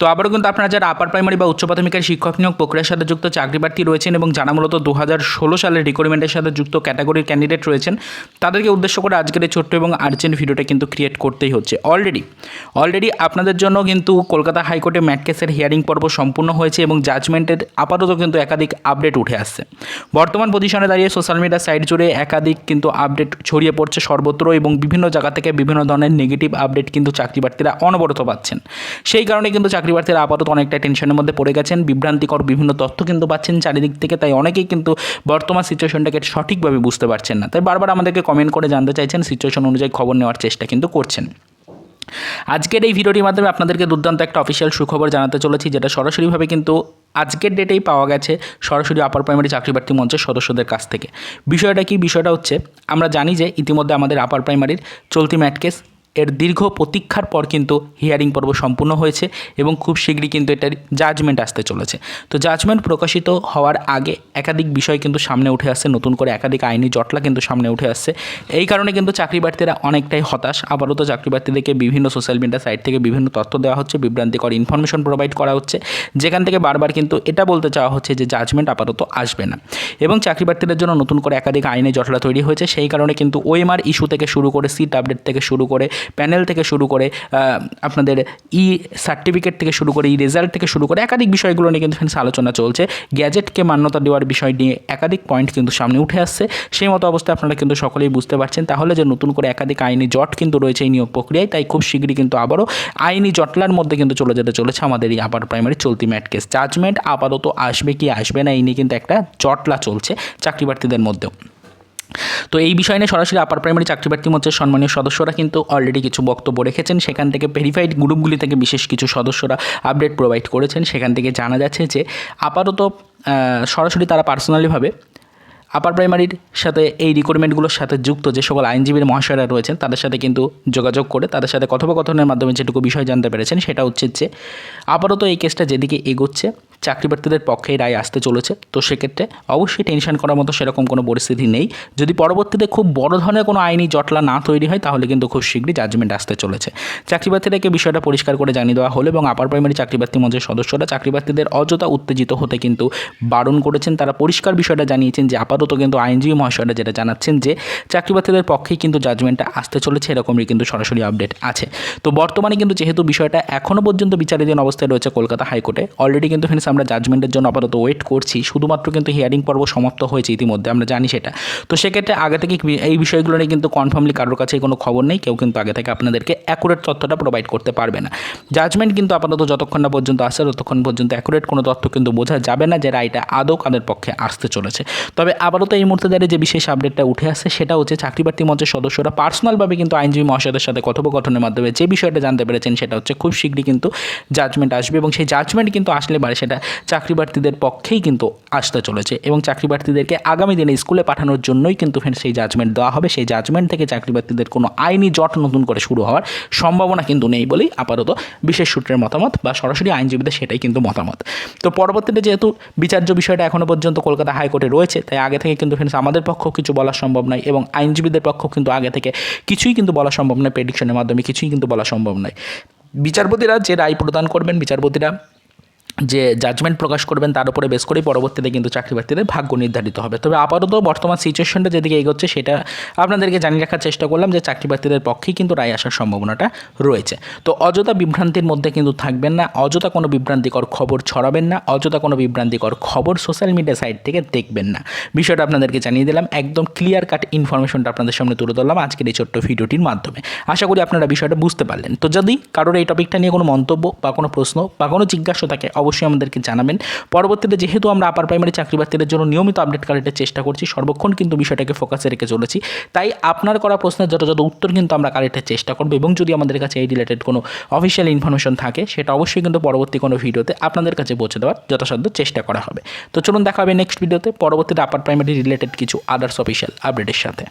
তো আবারও কিন্তু আপনারা যারা আপার প্রাইমারি বা উচ্চ প্রাথমিকের শিক্ষক নিয়োগ প্রক্রিয়ার সাথে যুক্ত চাকরি প্রার্থী রয়েছেন এবং যারা মূলত দু হাজার ষোলো সালের রিক্রুটমেন্টের সাথে যুক্ত ক্যাটাগরির ক্যান্ডিডেট রয়েছেন, তাদেরকে উদ্দেশ্য করে আজকের এই ছোট্ট এবং আর্জেন্ট ভিডিওটা কিন্তু ক্রিয়েট করতেই হচ্ছে। অলরেডি অলরেডি আপনাদের জন্য কিন্তু কলকাতা হাইকোর্টে ম্যাট কেসের হিয়ারিং পর্ব সম্পূর্ণ হয়েছে এবং জাজমেন্টের আপাতত কিন্তু একাধিক আপডেট উঠে আসছে। বর্তমান পজিশনে দাঁড়িয়ে সোশ্যাল মিডিয়া সাইট জুড়ে একাধিক কিন্তু আপডেট ছড়িয়ে পড়ছে সর্বত্র এবং বিভিন্ন জায়গা থেকে বিভিন্ন ধরনের নেগেটিভ আপডেট কিন্তু চাকরি প্রার্থীরা অনবরত পাচ্ছেন। সেই কারণে কিন্তু চাকরি প্রার্থীরা আপাতত অনেকটা টেনশনের মধ্যে পড়ে গেছেন। বিভ্রান্তিকর বিভিন্ন তথ্য কিন্তু পাচ্ছেন চারিদিক থেকে, তাই অনেকেই কিন্তু বর্তমান সিচুয়েশনটাকে সঠিকভাবে বুঝতে পারছেন না। তাই বারবার আমাদেরকে কমেন্ট করে জানতে চাইছেন সিচুয়েশন অনুযায়ী খবর নেওয়ার চেষ্টা কিন্তু করছেন। আজকের এই ভিডিওটির মাধ্যমে আপনাদেরকে দুর্দান্ত একটা অফিসিয়াল সুখবর জানাতে চলেছি, যেটা সরাসরিভাবে কিন্তু আজকের ডেটেই পাওয়া গেছে সরাসরি আপার প্রাইমারি চাকরি প্রার্থী মঞ্চের সদস্যদের কাছ থেকে। বিষয়টা কি? বিষয়টা হচ্ছে, আমরা জানি যে ইতিমধ্যে আমাদের আপার প্রাইমারির চলতি ম্যাটকেস এর দীর্ঘ প্রতীক্ষার পর কিন্তু হিয়ারিং পর্ব সম্পূর্ণ হয়েছে এবং খুব শীঘ্রই কিন্তু এটার জাজমেন্ট আসতে চলেছে। তো জাজমেন্ট প্রকাশিত হওয়ার আগে একাধিক বিষয় কিন্তু সামনে উঠে আসছে, নতুন করে একাধিক আইনি জটলা কিন্তু সামনে উঠে আসছে। এই কারণে কিন্তু চাকরি প্রার্থীরা অনেকটাই হতাশ। আপাতত চাকরি প্রার্থীদেরকে বিভিন্ন সোশ্যাল মিডিয়া সাইট থেকে বিভিন্ন তথ্য দেওয়া হচ্ছে, বিভ্রান্তিকর ইনফরমেশন প্রোভাইড করা হচ্ছে। যেখান থেকে বারবার কিন্তু এটা বলতে চাওয়া হচ্ছে যে জাজমেন্ট আপাতত আসবে না। এবং চাকরি প্রার্থীদের জন্য নতুন করে একাধিক আইনি জটলা তৈরি হয়েছে। সেই কারণে কিন্তু ওএমআর ইস্যু থেকে শুরু করে সিট আপডেট থেকে শুরু করে প্যানেল থেকে শুরু করে আপনাদের ই সার্টিফিকেট থেকে শুরু করে ই রেজাল্ট থেকে শুরু করে একাধিক বিষয়গুলো নিয়ে কিন্তু ফ্রেন্ডস আলোচনা চলছে। গ্যাজেটকে মান্যতা দেওয়ার বিষয় নিয়ে একাধিক পয়েন্ট কিন্তু সামনে উঠে আসছে। সেই মতো অবস্থায় আপনারা কিন্তু সকলেই বুঝতে পারছেন। তাহলে যে নতুন করে একাধিক আইনি জট কিন্তু রয়েছে এই নিয়োগ প্রক্রিয়ায়, তাই খুব শীঘ্রই কিন্তু আবারও আইনি জটলার মধ্যে কিন্তু চলে যেতে চলেছে আমাদের এই আপার প্রাইমারি চলতি ম্যাট কেস জাজমেন্ট আপাতত আসবে কি আসবে না, এই নিয়ে কিন্তু একটা জটলা চলছে চাকরি প্রার্থীদের মধ্যেও। তো এই বিষয় নিয়ে সরাসরি আপার প্রাইমারি চাকরি প্রার্থী মঞ্চের সম্মানীয় সদস্যরা কিন্তু অলরেডি কিছু বক্তব্য রেখেছেন। সেখান থেকে ভেরিফাইড গ্রুপগুলি থেকে বিশেষ কিছু সদস্যরা আপডেট প্রোভাইড করেছেন। সেখান থেকে জানা যাচ্ছে যে আপাতত সরাসরি তারা পার্সোনালিভাবে আপার প্রাইমারির সাথে এই রিক্রুটমেন্টগুলোর সাথে যুক্ত যে সকল আইনজীবীর মহাশয়রা রয়েছেন, তাদের সাথে কিন্তু যোগাযোগ করে তাদের সাথে কথোপকথনের মাধ্যমে যেটুকু বিষয় জানতে পেরেছেন, সেটা হচ্ছে যে আপাতত এই কেসটা যেদিকে এগোচ্ছে চাকরি প্রার্থীদের পক্ষে রায় আসতে চলেছে। তো সেক্ষেত্রে অবশ্যই টেনশন করার মতো সেরকম কোনো পরিস্থিতি নেই। যদি পরবর্তীতে খুব বড় ধরনের কোনো আইনি জটলা না তৈরি হয়, তাহলে কিন্তু খুব শীঘ্রই জাজমেন্ট আসতে চলেছে। চাকরি প্রার্থীদেরকে বিষয়টা পরিষ্কার করে জানিয়ে দেওয়া হলো এবং আপার প্রাইমারি চাকরি প্রার্থী মঞ্চের সদস্যরা চাকরি প্রার্থীদের অযথা উত্তেজিত হতে কিন্তু বারণ করেছেন। তারা পরিষ্কার বিষয়টা জানিয়েছেন যে আপাতত কিন্তু আইনজীবী মহাশয়রা যেটা জানাচ্ছেন যে চাকরি প্রার্থীদের পক্ষেই কিন্তু জাজমেন্টটা আসতে চলেছে, এরকমই কিন্তু সরাসরি আপডেট আছে। তো বর্তমানে কিন্তু যেহেতু বিষয়টা এখনও পর্যন্ত বিচারাধীন অবস্থায় রয়েছে কলকাতা হাইকোর্টে অলরেডি কিন্তু ফ্রেন্ডস আমরা জাজমেন্টের জন্য আপাতত ওয়েট করছি। শুধুমাত্র কিন্তু হিয়ারিং পর্ব সমাপ্ত হয়েছে ইতিমধ্যে, আমরা জানি সেটা। তো সেক্ষেত্রে আগে থেকে এই বিষয়গুলো নিয়ে কিন্তু কনফার্মলি কারোর কাছে কোনো খবর নেই, কেউ কিন্তু আগে থেকে আপনাদেরকে অ্যাকুরেট তথ্যটা প্রোভাইড করতে পারবে না। জাজমেন্ট কিন্তু আপাতত যতক্ষণ না পর্যন্ত আসে, ততক্ষণ পর্যন্ত অ্যাকুরেট কোনো তথ্য কিন্তু বোঝা যাবে না যে রায়টা আদৌ কাদের পক্ষে আসতে চলেছে। তবে আপাতত এই মুহূর্তে দাঁড়িয়ে যে বিশেষ আপডেটটা উঠে আসছে সেটা হচ্ছে চাকরি প্রার্থী মঞ্চের সদস্যরা পার্সোনালভাবে কিন্তু আইনজীবী মহাশয়দের সাথে কথোপকথনের মাধ্যমে যে বিষয়টা জানতে পেরেছেন, সেটা হচ্ছে খুব শীঘ্রই কিন্তু জাজমেন্ট আসবে এবং সেই জাজমেন্ট কিন্তু আসলে পারে সেটা চাকরি প্রার্থীদের পক্ষেই কিন্তু আসতে চলেছে এবং চাকরি প্রার্থীদেরকে আগামী দিনে স্কুলে পাঠানোর জন্যই কিন্তু ফ্রেন্ড সেই জাজমেন্ট দেওয়া হবে। সেই জাজমেন্ট থেকে চাকরি প্রার্থীদের কোনো আইনি জট নতুন করে শুরু হওয়ার সম্ভাবনা কিন্তু নেই বলেই আপাতত বিশেষ সূত্রের মতামত বা সরাসরি আইনজীবীদের সেটাই কিন্তু মতামত। তো পরবর্তীতে যেহেতু বিচার্য বিষয়টা এখনও পর্যন্ত কলকাতা হাইকোর্টে রয়েছে, তাই আগে থেকে কিন্তু ফ্রেন্ডস আমাদের পক্ষেও কিছু বলা সম্ভব নয় এবং আইনজীবীদের পক্ষেও কিন্তু আগে থেকে কিছুই কিন্তু বলা সম্ভব নয় প্রেডিকশনের মাধ্যমে কিছুই কিন্তু বলা সম্ভব নয়। বিচারপতিরা যে রায় প্রদান করবেন, বিচারপতিরা যে জাজমেন্ট প্রকাশ করবেন তার উপরে বেস করেই পরবর্তীতে কিন্তু চাকরি প্রার্থীদের ভাগ্য নির্ধারিত হবে। তবে আপাতত বর্তমান সিচুয়েশনটা যেদিকে এগোচ্ছে সেটা আপনাদেরকে জানিয়ে রাখার চেষ্টা করলাম যে চাকরি প্রার্থীদের পক্ষেই কিন্তু রায় আসার সম্ভাবনাটা রয়েছে। তো অযথা বিভ্রান্তির মধ্যে কিন্তু থাকবেন না, অযথা কোনো বিভ্রান্তিকর খবর ছড়াবেন না, অযথা কোনো বিভ্রান্তিকর খবর সোশ্যাল মিডিয়া সাইট থেকে দেখবেন না। বিষয়টা আপনাদেরকে জানিয়ে দিলাম, একদম ক্লিয়ার কাট ইনফরমেশনটা আপনাদের সামনে তুলে ধরলাম আজকের এই ছোট্ট ভিডিওটির মাধ্যমে। আশা করি আপনারা বিষয়টা বুঝতে পারলেন। তো যদি কারোর এই টপিকটা নিয়ে কোনো মন্তব্য বা কোনো প্রশ্ন বা কোনো জিজ্ঞাসা থাকে অবশ্যই আমাদেরকে জানাবেন। পরবর্তীতে যেহেতু আমরা আপার প্রাইমারি চাকরি প্রার্থীদের জন্য নিয়মিত আপডেট কালেক্টের চেষ্টা করছি, সর্বক্ষণ কিন্তু বিষয়টাকে ফোকাসে রেখে চলেছি। তাই আপনার করা প্রশ্নের যথাযথ উত্তর কিন্তু আমরা কালেক্টের চেষ্টা করব এবং যদি আমাদের কাছে এই রিলেটেড কোনো অফিসিয়াল ইনফরমেশন থাকে, সেটা অবশ্যই কিন্তু পরবর্তী কোনো ভিডিওতে আপনাদের কাছে পৌঁছে দেওয়ার যথাসাধ্য চেষ্টা করা হবে। তো চলুন দেখা হবে নেক্সট ভিডিওতে পরবর্তীতে আপার প্রাইমারি রিলেটেড কিছু আদার্স অফিসিয়াল আপডেটের সাথে।